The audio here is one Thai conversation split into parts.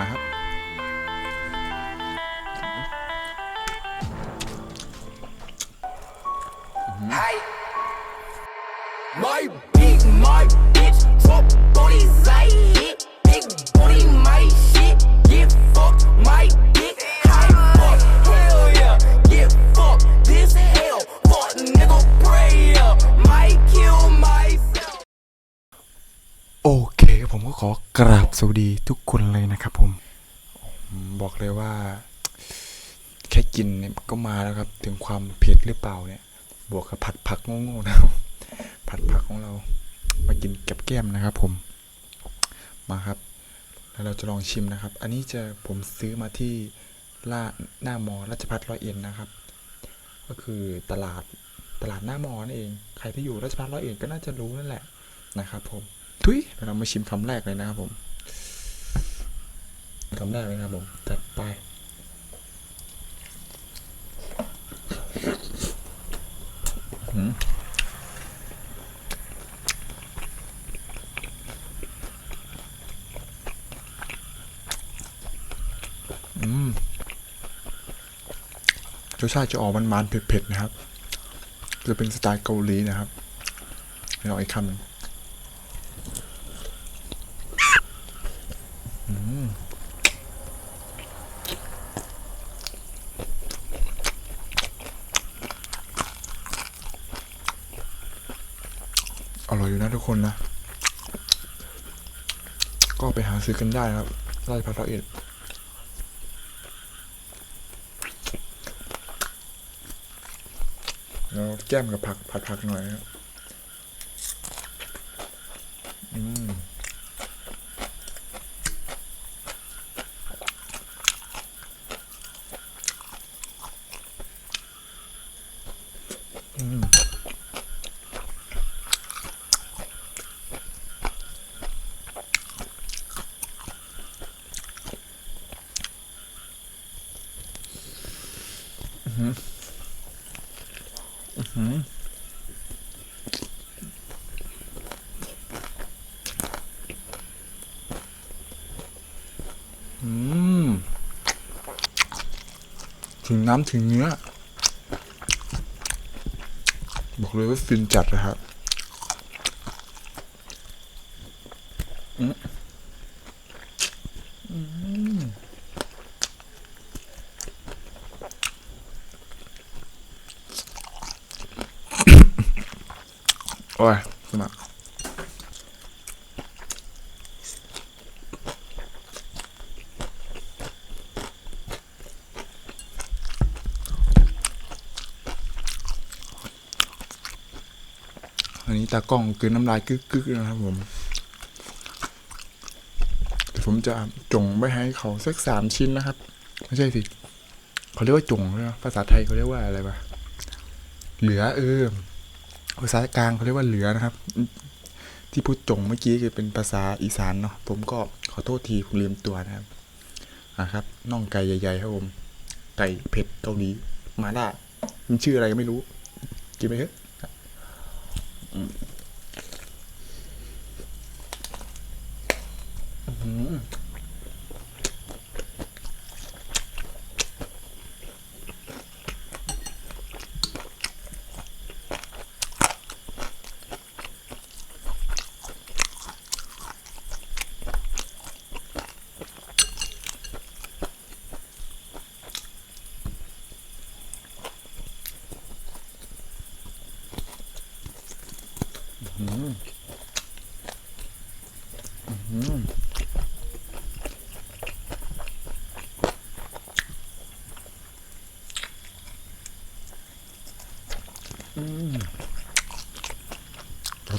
ไปครับ ขอกราบสวัสดีทุกคนเลยนะครับผม บอกเลยว่า แค่กินเนี่ยก็มาแล้วครับ ถึงความเผ็ดหรือเปล่าเนี่ย บวกกับผัดผักโง่ๆนะครับผัดผักของเรา มากินกับแก้มนะครับผม มาครับ แล้วเราจะลองชิมนะครับ อันนี้จะผมซื้อมาที่ล่าหน้ามอราชพัฒร้อยเอ็ดนะครับ ก็คือตลาดตลาดหน้ามอนั่นเอง ใครที่อยู่ราชพัฒร้อยเอ็ดก็น่าจะรู้นั่นแหละนะครับผม ทุยเรามาชิมคำแรกเลยนะครับผมคำแรกเลยนะครับผมจัดไปอืมรสชาติจะออกมันๆเผ็ดๆนะครับ จะเป็นสไตล์เกาหลีนะครับลองอีกคำหนึ่ง อยอยู่นะทุกคนนะ ก็ไปหาซื้อกันได้ครับราชพัฒร้อยเอ็ดแล้วแก้มกับผักผัดผักหน่อยครับอืมอืม หือหือถึงน้ำถึงเนื้อ บอกเลยว่าฟินจัดนะครับ อืม โอ้ยสมัครอันนี้ตากล้องคือน้ำลายกึกๆนะครับผมผมจะจงไว้ให้เขาสักสามชิ้นนะครับ ไม่ใช่สิเขาเรียกว่าจงใช่ไหมภาษาไทยเขาเรียกว่าอะไรวะเหลือเออ ภาษากลางเขาเรียกว่าเหลือนะครับ ที่พูดจงเมื่อกี้คือเป็นภาษาอีสานเนาะผมก็ขอโทษทีผมลืมตัวนะครับอะครับน่องไก่ใหญ่ๆครับผมไก่เผ็ดเกาหลีมาล่ามันชื่ออะไรก็ไม่รู้ กินไปเถอะอืมอื้อหืออื้อหืออื้อหืออืม เรา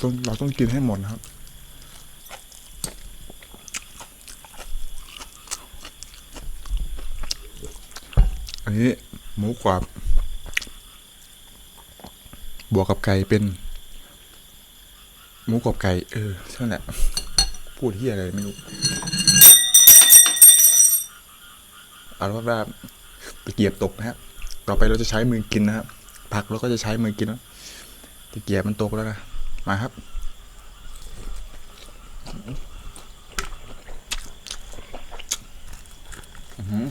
ต้องเราต้องกินให้หมดนะครับอันนี้หมูกรอบบวกกับไก่เป็น หมูกรอบไก่ เออใช่แหละ พูดที่อะไรไม่รู้เอาเป็นว่าตะเกียบตกนะฮะต่อไปเราจะใช้มือกินนะครับผักเราก็จะใช้มือกินแล้วตะเกียบมันตกแล้วนะมาครับอื้อหือ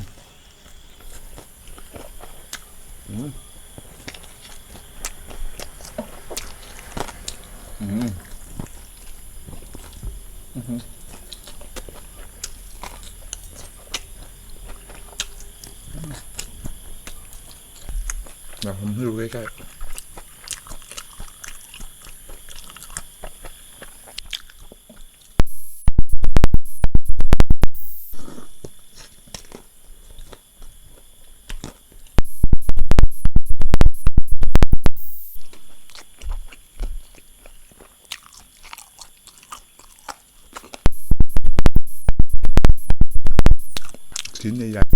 อืม เดี๋ยวผมดูใกล้ๆ ชิ้